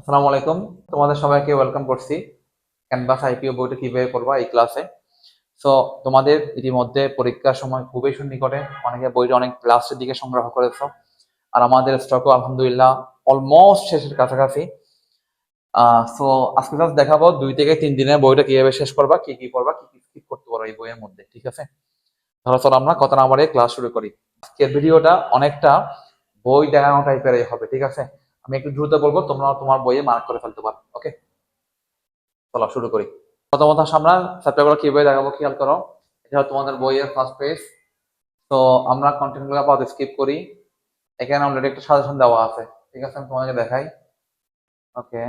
আসসালামু আলাইকুম। তোমাদের সবাইকে ওয়েলকাম করছি। ক্যানভাস আইপিও বইটা কীভাবে পড়বা এই ক্লাসে সো তোমাদের ইতিমধ্যে পরীক্ষার সময় খুবই সন্নিকটে। অনেকে বইটা অনেক লাস্টের দিকে সংগ্রহ করেছ। আর আমাদের স্টকও আলহামদুলিল্লাহ অলমোস্ট শেষের কাছাকাছি। সো আজকে জাস্ট দেখাবো দুই থেকে তিন দিনের বইটা কীভাবে শেষ করবা, কি কি পড়বা, কি কি স্কিপ করতে পারো এই বইয়ের মধ্যে, ঠিক আছে? ধরো চলো আমরা কথা না বাড়িয়ে ক্লাস শুরু করি। আজকের ভিডিওটা অনেকটা বই দেখানো টাইপের হবে, ঠিক আছে? আমি একটু দ্রুত বলব, তোমরা তোমার বইয়ে মার্ক করে ফেলতে পারো ওকে চলো, শুরু করি। প্রথমত আমরা চ্যাপ্টারগুলো কীভাবে দেখাবো খেয়াল করো, এটা তোমাদের বইয়ের ফার্স্ট পেজ তো আমরা কন্টেন্টগুলো আপাতত স্কিপ করি। এখানে অলরেডি একটা সাজেশন দেওয়া আছে, ঠিক আছে? আমি তোমাকে দেখাই। ওকে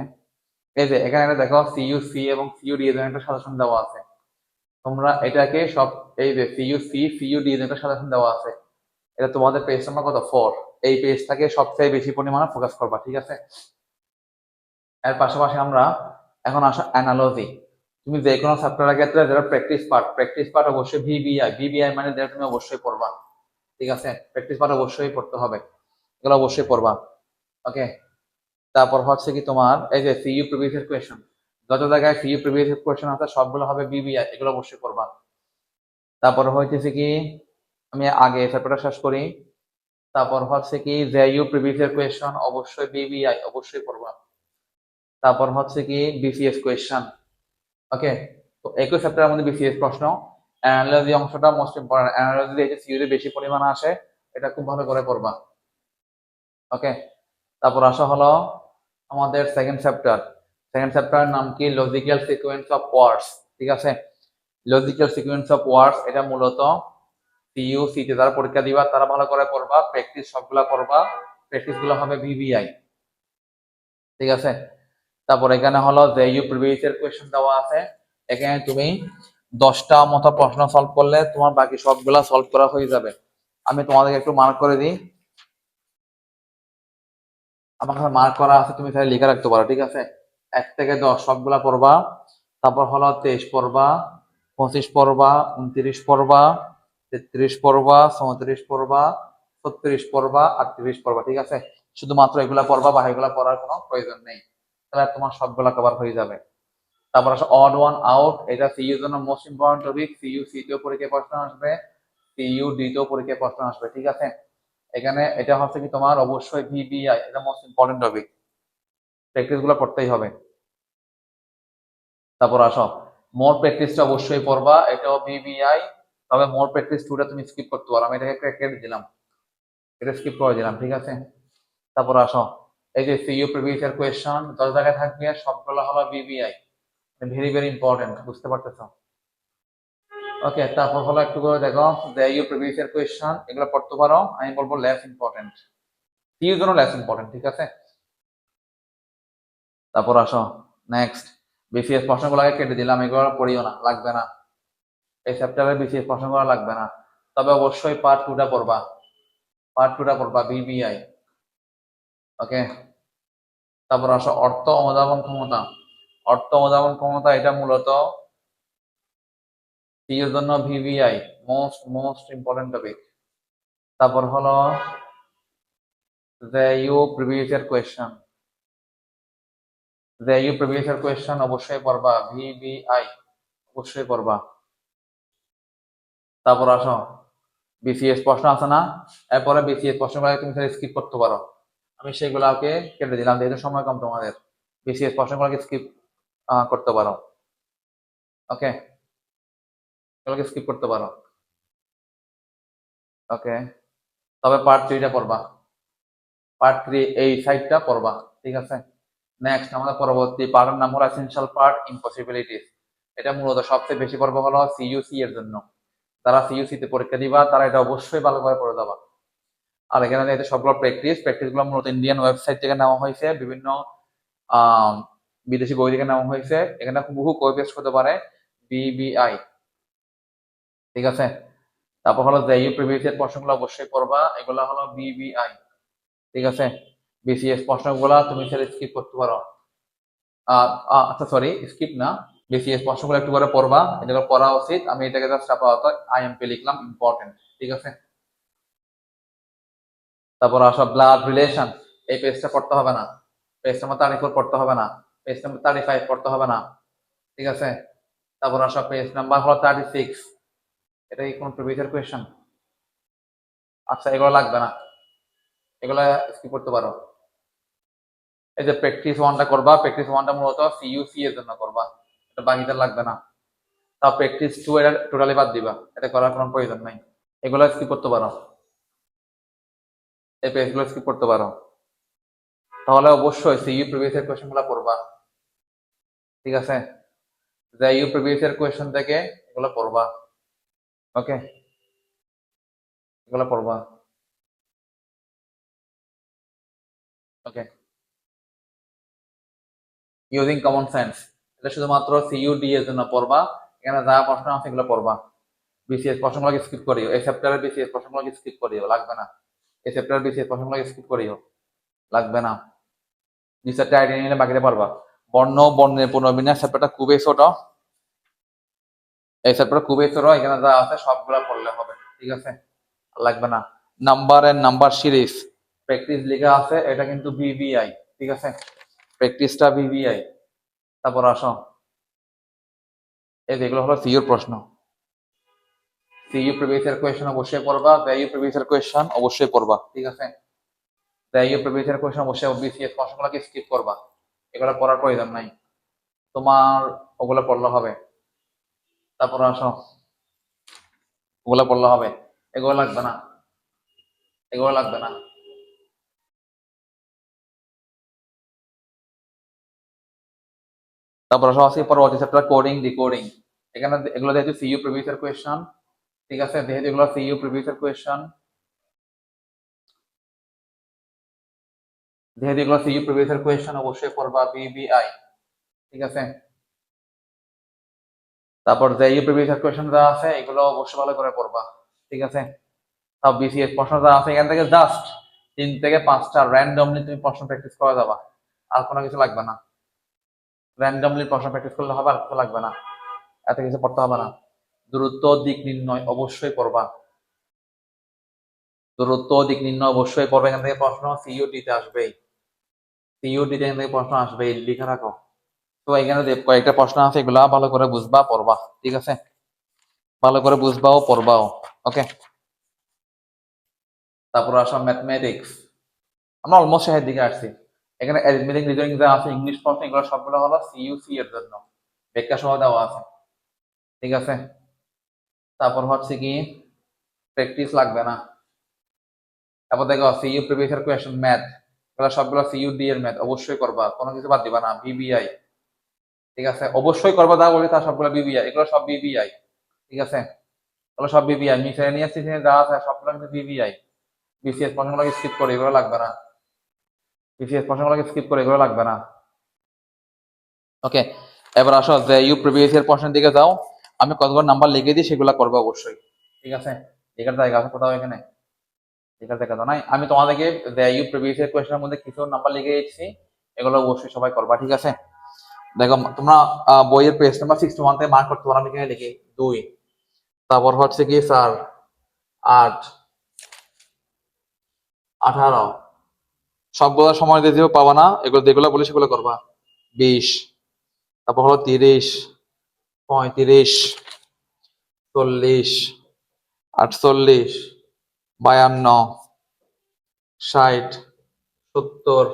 এই যে, এখানে একটা দেখো সিইউ সি এবং সিইউ ডি এর একটা সাজেশন দেওয়া আছে। তোমরা এটাকে সব, এই যে সিইউ সি সিইউ ডি এর একটা সাজেশন দেওয়া আছে। এটা তোমাদের পেজ নাম্বার কত? ফোর এই পেজটাকে সবচেয়ে বেশি পরিমাণে ফোকাস করবা, ঠিক আছে? এর পাশাপাশি আমরা এখন আসা অ্যানালজি তুমি যে কোনো চ্যাপ্টারের ক্ষেত্রে যারা প্র্যাকটিস পার্ট প্র্যাকটিস পার্ট অবশ্যই ভিবিআই ভিবিআই মানে যেটা তুমি অবশ্যই পড়বা, ঠিক আছে? প্র্যাকটিস পার্ট অবশ্যই পড়তে হবে, এগুলো অবশ্যই পড়বা ওকে তারপর হচ্ছে কি তোমার, এই যে সিইউ প্রিভিয়াস কোয়েশন যত জায়গায় সিইউ প্রিভিয়াস কোয়েশন আছে, সবগুলো হবে বিবিআই এগুলো অবশ্যই করবা তারপর হইতেছে কি আমি আগে চ্যাপ্টারটা শেষ করি। তারপর হচ্ছে কি জেইউ প্রিভিয়াস কোয়েশন অবশ্যই বিবিআই অবশ্যই পড়বা। তারপর হচ্ছে কি বিসিএস কোয়েশন ওকে তো একই চ্যাপ্টারের মধ্যে বিসিএস প্রশ্ন। অ্যানালজি অংশটা মোস্ট ইম্পর্টেন্ট অ্যানালজি এই যে সিইউতে বেশি পরিমাণে আসে, এটা খুব ভালো করে পড়বা ওকে তারপর আসা হলো আমাদের সেকেন্ড চ্যাপ্টার সেকেন্ড চ্যাপ্টারের নাম কি? লজিক্যাল সিকোয়েন্স অফ ওয়ার্ডস ঠিক আছে? লজিক্যাল সিকোয়েন্স অফ ওয়ার্ডস এটা মূলত সিইউ সিতে যারা পরীক্ষা দিবা, তারা ভালো করে পড়বা প্র্যাকটিস সবগুলা করবা প্র্যাকটিসগুলো হবে ভিভিআই ঠিক আছে? তারপর এখানে হলো যে ইউ প্রিভিয়াস এর কোয়েশ্চেন দেওয়া আছে। এখানে তুমি দশটা মতো প্রশ্ন সলভ করলে তোমার বাকি সবগুলা সলভ করা হয়ে যাবে। আমি তোমাদেরকে একটু মার্ক করে দিই। আমার কাছে মার্ক করা আছে, তুমি তাহলে লিখে রাখতে পারো, ঠিক আছে? এক থেকে দশ, সবগুলা পড়বা। তারপর হলো তেইশ পড়বা, পঁচিশ পড়বা, উনত্রিশ পড়বা তেত্রিশ পর্বা, চৌত্রিশ পর্বা, ছত্রিশ পর্বা, আটত্রিশ পর্বা, ঠিক আছে? শুধুমাত্র এগুলা পড়বা বা এগুলা পড়ার কোনো প্রয়োজন নেই। তাহলে তোমার সবগুলা কভার হয়ে যাবে। তারপর আসে অড ওয়ান আউট এটা সিইউ জন্য most important topic CU C তেও পরীক্ষায় প্রশ্ন আসবে সিইউ ডি তেও পরীক্ষায় প্রশ্ন আসবে, ঠিক আছে? এখানে এটা হচ্ছে কি তোমার অবশ্যই ভিবিআই এটা মোস্ট ইম্পর্টেন্ট টপিক প্র্যাকটিসগুলো পড়তেই হবে। তারপর আসো মোর প্র্যাকটিসটা অবশ্যই পড়বা, এটাও ভিবিআই তবে মোর প্র্যাকটিস টুটা তুমি স্কিপ করতে পারো। আমি এটাকে ক্রেডিট দিলাম। এটা স্কিপ করে দিলাম, ঠিক আছে? তারপর আসো। এই যে সিইউ প্রিভিয়াস ইয়ার দশ জায়গায় থাকবে, সবগুলো হলো বিবিআই ভেরি ভেরি ইম্পর্টেন্ট বুঝতে পারতেছো? ওকে তারপর হলো একটু করে দেখো। যে ইউ প্রিভিয়াস ইয়ার এগুলো পড়তে পারো। আমি বলব লেস ইম্পর্টেন্ট সিইউ জন্য লেস ইম্পর্টেন্ট ঠিক আছে? তারপর আসো। নেক্সট বিসিএস প্রশ্নগুলো আগে কেটে দিলাম, এগুলো পড়িও না, লাগবে না। এই চ্যাপ্টারে বিসিএস প্রশ্নগুলো লাগবে না। তবে অবশ্যই পার্ট টুটা পড়বা। পার্ট টুটা পড়বা বিবিআই ওকে তারপর আসো, অর্থ অনুধাবন ক্ষমতা। অর্থ অনুধাবন ক্ষমতা এটা মূলত সিএর জন্য? VVI most most important topic তারপর হলো যে ইউ প্রিভিয়াস ইয়ার কোয়েশ্চন যে ইউ প্রিভিয়াস ইয়ার অবশ্যই পড়বা ভিভিআই অবশ্যই পড়বা। তারপর আসো। বিসিএস প্রশ্ন আছে না? এরপরে বিসিএস প্রশ্নগুলো তুমি স্কিপ করতে পারো। আমি সেগুলোকে কেটে দিলাম, যেহেতু সময় কম তোমাদের। বিসিএস প্রশ্নগুলোকে স্কিপ করতে পারো। ওকে? এগুলোকে স্কিপ করতে পারো। ওকে? তবে পার্ট থ্রিটা পড়বা। পার্ট থ্রি এই সাইডটা পড়বা, ঠিক আছে? নেক্সট আমাদের পরবর্তী পার্টের নাম হলো এসেনশিয়াল পার্ট ইম্পসিবিলিটিস এটা মূলত সবচেয়ে বেশি পর্ব হলো সিইউসি এর জন্য। যারা সিইউসি তে পরীক্ষা দিবা, তারা এটা অবশ্যই ভালোভাবে পড়ে যাবা। আর এখানে এটা সবগুলো প্র্যাকটিস প্র্যাকটিসগুলো মূলত ইন্ডিয়ান ওয়েবসাইট থেকে নেওয়া হয়েছে, বিভিন্ন বিদেশি বই থেকে নেওয়া হয়েছে। এখানে বহু কপি পেস্ট করতে পারে বিবিআই ঠিক আছে? তারপর হলো যে ইউ প্রিভিয়াস এর প্রশ্নগুলো অবশ্যই পড়বা, এগুলো হলো বিবিআই ঠিক আছে? বিসিএস প্রশ্নগুলো তুমি স্কিপ করতে পারো। আচ্ছা সরি স্কিপ না। বিসিএস প্রশ্নগুলো একটু করে পড়বা, এটা পড়া উচিত। আমি এটাকে জাস্ট আপাতত আইএমপি লিখলাম ইম্পর্টেন্ট ঠিক আছে? তারপর ব্লাড রিলেশন এই পেজটা পড়তে হবে না। পেজ থার্টি ফোর পড়তে হবে না। পেজ থার্টি ফাইভ পড়তে হবে না। ঠিক আছে? তারপর পেজ নাম্বার হলো থার্টি সিক্স এটা কি কোনো কোয়েশ্চেন আচ্ছা এগুলো লাগবে না। এগুলো স্কিপ করতে পারো। এই যে প্র্যাকটিস ওয়ানটা করবা প্র্যাকটিস ওয়ানটা মূলত সিইউসি এর জন্য করবা। এটা বাকিদের লাগবে না। তা প্র্যাকটিস টু এটা টোটালি বাদ দিবা। এটা করার কোনো প্রয়োজন নাই। এগুলো স্কিপ করতে পারো। এই পেজগুলো স্কিপ করতে পারো। তাহলে অবশ্যই সিইউ প্রিভিয়াস এর কোয়েশ্চেনগুলো পড়বা। ঠিক আছে? যে ইউ প্রিভিয়াস এর কোয়েশ্চেন থেকে এগুলো পড়বা। ওকে এগুলো পড়বা। ওকে ইউজিং কমন সেন্স এটা শুধুমাত্র সিইউডি এর জন্য পড়বা। এখানে যা প্রশ্ন আছে এগুলো পড়বা। বিসিএস প্রশ্নগুলোকে স্কিপ করিও। এই চ্যাপ্টারের বিসিএস প্রশ্নগুলোকে স্কিপ করিও। লাগবে না। এই চ্যাপ্টারের বিসিএস প্রশ্নগুলোকে স্কিপ করিও। লাগবে না। নিচেরটা আইডিয়া নিলে বাকিটা পারবা বর্ণ, বর্ণের পুনর্বিন্যাস চ্যাপ্টারটা খুবই ছোট। এই চ্যাপ্টার খুবই ছোট। এখানে যা আছে সবগুলা পড়লে হবে। ঠিক আছে? লাগবে না। Number and number series practice লেখা আছে। এটা কিন্তু বিবিআই ঠিক আছে? প্র্যাকটিসটা বিবিআই তারপর আসো। এই যেগুলো হলো সিইউর প্রশ্ন। সিইউ প্রিভিয়াস এর কোয়েশ্চেন অবশ্যই পড়বা ইউ প্রিভিয়াস এর কোয়েশ্চেন অবশ্যই পড়বা, ঠিক আছে? ইউ প্রিভিয়াস এর কোয়েশ্চেন অবশ্যই বিসিএস প্রশ্নগুলোকে স্কিপ করবা। এগুলো পড়ার প্রয়োজন নাই। তোমার ওগুলো পড়লে হবে। তারপর আসো। ওগুলো পড়লে হবে। এগুলো লাগবে না। এগুলো লাগবে না। তারপর আসো আসি পরবর্তী চ্যাপ্টার কোডিং ডিকোডিং এখানে এগুলো সিইউ প্রিভিয়াস ঠিক আছে? এগুলো সিইউ প্রিভিয়াস এগুলো সিইউ প্রিভিয়াস অবশ্যই পড়বা বিবিআই ঠিক আছে? তারপর যে ইউ প্রিভিয়াস কোয়েশ্চেন যা আছে, এগুলো অবশ্যই ভালো করে পড়বা, ঠিক আছে? তাও বিসিএস প্রশ্ন যা আছে, এখান থেকে জাস্ট তিন থেকে পাঁচটা র্যান্ডমলি তুমি প্রশ্ন প্র্যাকটিস করে যাবা, আর কোনো কিছু লাগবে না। র্যান্ডমলি প্রশ্ন প্র্যাকটিস করলে হবে, আর লাগবে না। এত কিছু পড়তে হবে না। দূরত্ব, দিক নির্ণয় অবশ্যই পড়বা দূরত্ব, দিক নির্ণয় অবশ্যই পড়বে এখান থেকে প্রশ্ন সিইউডি তে আসবেই। সিইউডি তে এখান থেকে প্রশ্ন আসবেই। লিখে রাখো। তো এখানে কয়েকটা প্রশ্ন আছে, এগুলা ভালো করে বুঝবা, পড়বা। ঠিক আছে? ভালো করে বুঝবাও পড়বাও ওকে তারপর আসো ম্যাথমেটিক্স আমরা অলমোস্ট শেষের দিকে আসছি। এখানে অ্যারিথমেটিক রিজনিং যা আছে ইংলিশ প্রশ্ন এগুলো সবগুলো হলো সিইউসি এর জন্য। ব্যাখ্যা সহ দেওয়া আছে। ঠিক আছে? তারপর হচ্ছে কি প্র্যাকটিস লাগবে না। তারপর দেখো সিইউ প্রিভিয়াস কোয়েশ্চেন ম্যাথ এগুলো সবগুলো সিইউডি এর ম্যাথ অবশ্যই করবা। কোনো কিছু বাদ দিবা না বিবিআই ঠিক আছে? অবশ্যই করবা যা বলি তা সবগুলো বিবিআই এগুলো সব বিবিআই ঠিক আছে? এগুলো সব বিবিআই মিসেলেনিয়াস যা আছে, সবগুলো কিন্তু বিবিআই বিসিএস প্রশ্নগুলোকে স্কিপ করে, এগুলো লাগবে না। বিসিএস প্রশ্নগুলোকে স্কিপ করে এগুলো লাগবে না। ওকে এবার আসো যে ইউ প্রিভিয়াস এর প্রশ্নের দিকে যাও। আমি কতগুলো নাম্বার লিখে দিই সেগুলো করব অবশ্যই। ঠিক আছে? লেখার জায়গা আছে কোথাও এখানে। লেখার জায়গা নাই। আমি তোমাদেরকে যে ইউ প্রিভিয়াস এর কোয়েশ্চেনের মধ্যে কিছু নাম্বার লিখে দিচ্ছি এগুলো অবশ্যই সবাই করবা, ঠিক আছে? দেখো, তোমরা বইয়ের পেজ নাম্বার সিক্সটি ওয়ান থেকে মার্ক করতে পারো, আমি এখানে লিখি দুই। তারপর হচ্ছে কি স্যার আট। আঠারো। সবগুলো সময় দিয়ে পাবা না, এগুলো যেগুলো বলি সেগুলো করবা। বিশ, তারপর হলো তিরিশ, পঁয়ত্রিশ, চল্লিশ, আটচল্লিশ, বায়ান্ন, ষাট, সত্তর,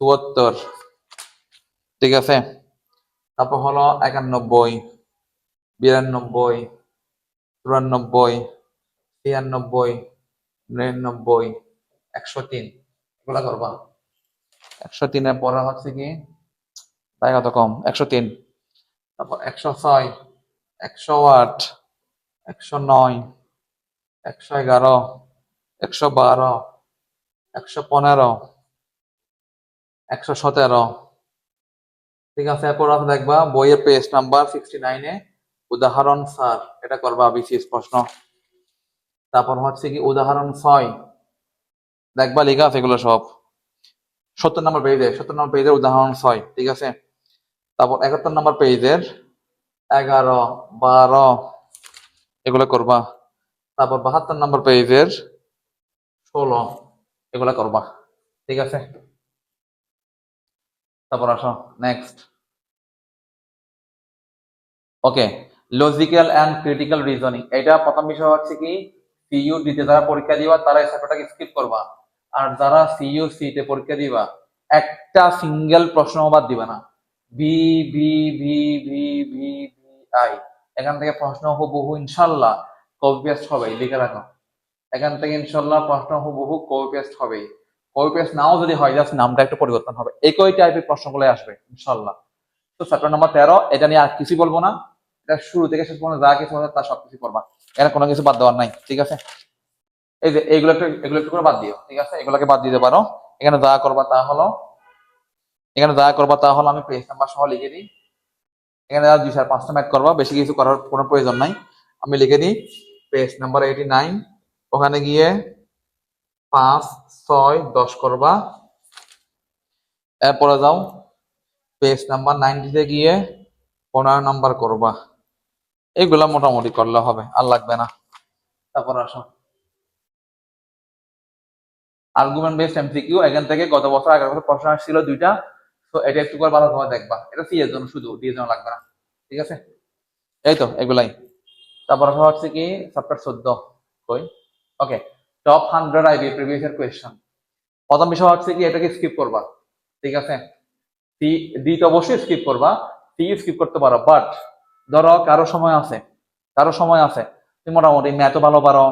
চুয়াত্তর, ঠিক আছে? তারপর হলো একানব্বই, বিরানব্বই, চুরানব্বই, ছিয়ানব্বই, নিরানব্বই, একশো তিন। এগুলা করবা। একশো তিনের পরে হচ্ছে কি? তাই কত কম? একশো তিন। তারপর একশো ছয়, একশো আট, একশো নয়, একশো এগারো, একশো বারো, একশো পনেরো, একশো সতেরো। ঠিক আছে, এরপর আছে দেখবা, বইয়ের পেজ নাম্বার সিক্সটি নাইনে উদাহরণ স্যার। এটা করবা বিসিএস প্রশ্ন। তারপর হচ্ছে কি, উদাহরণ ছয়। দেখবা লেখা আছে এগুলো সব। সত্তর নম্বর পেজে সত্তর নম্বর পেজের উদাহরণ ছয়, ঠিক আছে? তারপর একাত্তর নম্বর পেজের এগারো, বারো, এগুলো করবা। তারপর বাহাত্তর নম্বর পেজের ষোলো, এগুলো করবা, ঠিক আছে? তারপর আসো next okay logical and critical reasoning এটা প্রথম বিষয় হচ্ছে কি সিইউ দিতে যারা পরীক্ষা দিবা, তারা এই স্কিপ করবা। আর যারা সিইউ সিতে পরীক্ষা দিবা, একটা সিঙ্গেল প্রশ্ন বাদ দিবা না। B B V V V V I এখান থেকে প্রশ্ন হুবহু ইনশাল্লাহ কপি পেস্ট হবে লিখে রাখো। এখান থেকে ইনশাল্লাহ প্রশ্ন হুবহু কপি পেস্ট হবে কপি পেস্ট নাও যদি হয় জাস্ট নামটা একটু পরিবর্তন হবে। একই টাইপের প্রশ্নগুলো আসবে, ইনশাল্লাহ। তো চ্যাপ্টার নাম্বার তেরো, এটা নিয়ে আর কিছু বলব না। এটা শুরু থেকে শেষ পর্যন্ত যা কিছু হবে তা সবকিছু করবা। এখানে কোনো কিছু বাদ দেওয়ার নাই, ঠিক আছে? এই যে এইগুলো একটু, এগুলো একটু করে বাদ দিও, ঠিক আছে? এগুলোকে বাদ দিতে পারো। এখানে যা করবা তা হলো, এখানে যা করবা তা হলো আমি পেজ নাম্বার সহ লিখে দিই। এখানে দুই চার পাঁচটা ম্যাথ করবা, বেশি কিছু করার কোনো প্রয়োজন নাই। আমি লিখে দিই পেজ নাম্বার এইটি নাইন ওখানে গিয়ে পাঁচ, ছয়, দশ করবা। এরপরে যাও পেজ নাম্বার নাইনটিতে গিয়ে পনেরো নাম্বার করবা। এইগুলা মোটামুটি করলে হবে, আর লাগবে না। তারপর আসো। আর্গুমেন্ট বেসড এমসিকিউ এখান থেকে গত বছর আগের বছর প্রশ্ন আসছিল দুইটা, তো এটা একটু করে ভালোভাবে দেখবা। এটা সি এর জন্য শুধু ডি এর জন্য লাগবে না। ঠিক আছে? এই তো, এগুলাই। তারপর হচ্ছে কি? চ্যাপ্টার চোদ্দ, কই? Okay top hundred IB previous year question প্রথম বিষয় হচ্ছে কি, এটাকে স্কিপ করবা। ঠিক আছে? সি ডি তো অবশ্যই স্কিপ করবা। সি স্কিপ করতে পারো বাট ধরো কারও সময় আছে, কারও সময় আছে। তুমি মোটামুটি ম্যাথও ভালো পারো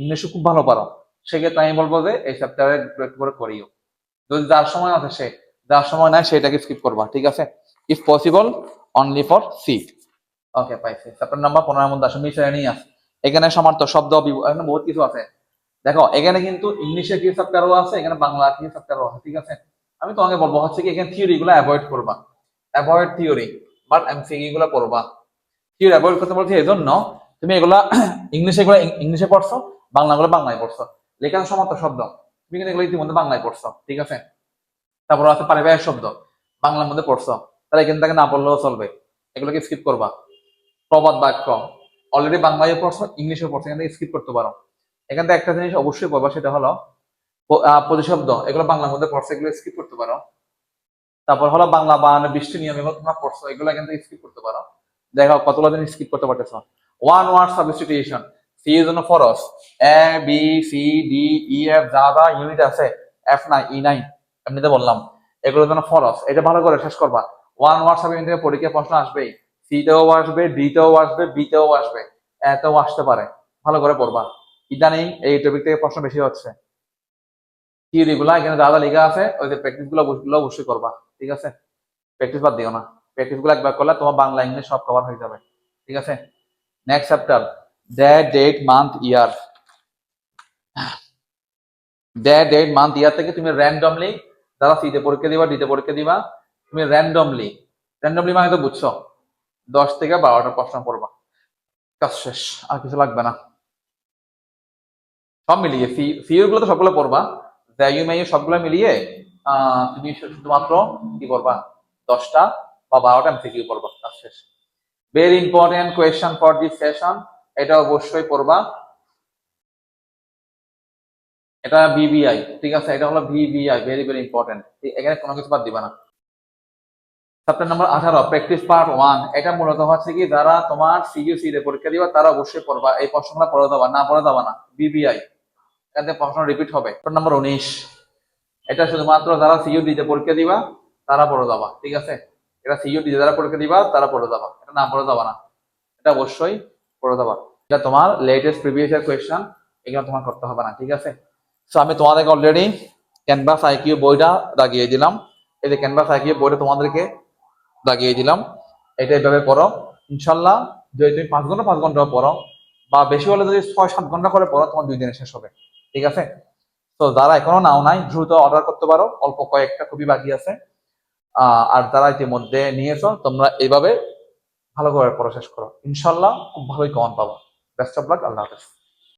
ইংলিশও খুব ভালো পারো। সেক্ষেত্রে আমি বলব যে এই চ্যাপ্টারে একটু করে করিও। যদি যার সময় আছে সে যার সময় নাই সেটাকে স্কিপ করবা, ঠিক আছে? If possible only for C okay পাইছি। চ্যাপ্টার নাম্বার পনেরোর মধ্যে আসো মিসেলেনিয়াস আছে। এখানে সমার্থ, শব্দ এখানে বহুত কিছু আছে। দেখো, এখানে কিন্তু ইংলিশে কি চ্যাপ্টারও আছে, এখানে বাংলা কি চ্যাপ্টারও আছে, ঠিক আছে? আমি তোমাকে বলব হচ্ছে কি, এখানে থিওরি গুলো অ্যাভয়েড করবা। অ্যাভয়েড থিওরি বাট এমসিকিউ গুলো পড়বা। থিওরি অ্যাভয়েড করতে বলছি এই জন্য তুমি এগুলা ইংলিশে এগুলো ইংলিশে পড়ছো, বাংলাগুলো বাংলায় পড়ছো। লেখার সমার্থ শব্দ। তুমি এগুলো ইতিমধ্যে বাংলায় পড়ছো, ঠিক আছে? তারপর আছে পারিবারিক শব্দ, বাংলার মধ্যে পড়ছো। তাহলে এখান থেকে না পড়লেও চলবে। এগুলোকে স্কিপ করবা। প্রবাদ বাক্য অলরেডি বাংলায় পড়ছো ইংলিশে পড়ছো, এখান থেকে স্কিপ করতে পারো। এখান থেকে একটা জিনিস অবশ্যই পড়বা, সেটা হলো প্রতিশব্দ, এগুলো বাংলার মধ্যে পড়ছো, এগুলো স্কিপ করতে পারো। তারপর হলো বাংলা বানানে বৃষ্টি নিয়ম, এগুলো তোমরা পড়ছো, এগুলো এখান থেকে স্কিপ করতে পারো। দেখো কতগুলো জিনিস স্কিপ করতে পারতেছো। ওয়ান ওয়ার্ড সাবস্টিটিউশন সি এর জন্য ফরস A B C D E F যা যা ইউনিট আছে এফ নাই ই নাই এমনিতে বললাম। এগুলোর জন্য ফরস এটা ভালো করে শেষ করবা। ওয়ান ওয়ার্ড সাবস্টিটিউশন থেকে পরীক্ষা প্রশ্ন আসবেই। সি তেও আসবে ডি তেও আসবে বি তেও আসবে এতেও আসতে পারে। ভালো করে পড়বা। ইদানিং এই টপিক থেকে প্রশ্ন বেশি হচ্ছে। থিওরি গুলা এখানে যা যা লেখা আছে, ওই যে প্র্যাকটিসগুলো গুলো অবশ্যই করবা। ঠিক আছে? প্র্যাকটিস বাদ দিও না। প্র্যাকটিসগুলো একবার করলে তোমার বাংলা, ইংলিশ সব কভার হয়ে যাবে। ঠিক আছে? Next chapter day date month year day date month year থেকে তুমি র্যান্ডমলি যারা সিতে পরীক্ষা দিবা ডিতে পরীক্ষা দিবা, তুমি র্যান্ডমলি র্যান্ডমলি মানে তো বুঝছ, দশ থেকে বারোটা প্রশ্ন পড়বা। কাজ শেষ, আর কিছু লাগবে না। সব মিলিয়ে সি গুলো তো সবগুলো পড়বা জ্যায়ু ম্যায়ু সবগুলো মিলিয়ে তুমি শুধুমাত্র কি করবা দশটা বা বারোটা এমসিকিউ পড়বা, কাজ শেষ। Very important question for this session এটা অবশ্যই পড়বা। এটা বিবিআই ঠিক আছে? এটা হলো ভিবিআই ভেরি ভেরি ইম্পর্টেন্ট এখানে কোনো কিছু বাদ দিবা না। চ্যাপ্টার নাম্বার আঠারো প্র্যাকটিস পার্ট ওয়ান এটা মূলত হচ্ছে কি, যারা তোমার সিইউসি তে পরীক্ষা দিবা, তারা অবশ্যই পড়বা। এই প্রশ্নগুলো পড়ে দেবা না পড়ে দেবা না। বিবিআই এখান প্রশ্ন রিপিট হবে। নাম্বার উনিশ, এটা শুধুমাত্র যারা সিইউডি তে পরীক্ষা দিবা, তারা পড়ে দেবা ঠিক আছে? এটা সিইউডি যারা পরীক্ষা দিবা, তারা পড়ে দেবা এটা না পড়ে দেবা না। এটা অবশ্যই পড়ে দেবা। এটা তোমার লেটেস্ট প্রিভিয়াস ইয়ার কোয়েশ্চন এগুলো তোমার করতে হবে না, ঠিক আছে? সো আমি তোমাদেরকে অলরেডি ক্যানভাস আইকিউ বইটা দাগিয়ে দিলাম। এই যে ক্যানভাস আইকিউ বইটা তোমাদেরকে দাগিয়ে দিলাম। এটা এইভাবে পড়ো। ইনশাল্লাহ যদি তুমি পাঁচ ঘণ্টা পাঁচ ঘণ্টা পড়ো, বা বেশি হলে যদি ছয়, সাত ঘণ্টা করে পড়ো, তোমার দুই দিনে শেষ হবে, ঠিক আছে? তো যারা এখনও নাও নাই, দ্রুত অর্ডার করতে পারো। অল্প কয়েকটা খুবই বাকি আছে। আর যারা ইতিমধ্যে নিয়েছো, তোমরা এইভাবে ভালো করে পড়া শেষ করো। ইনশাল্লাহ খুব ভালোই কমন পাবো। বেস্ট অফ লাক আল্লাহ হাফেজ।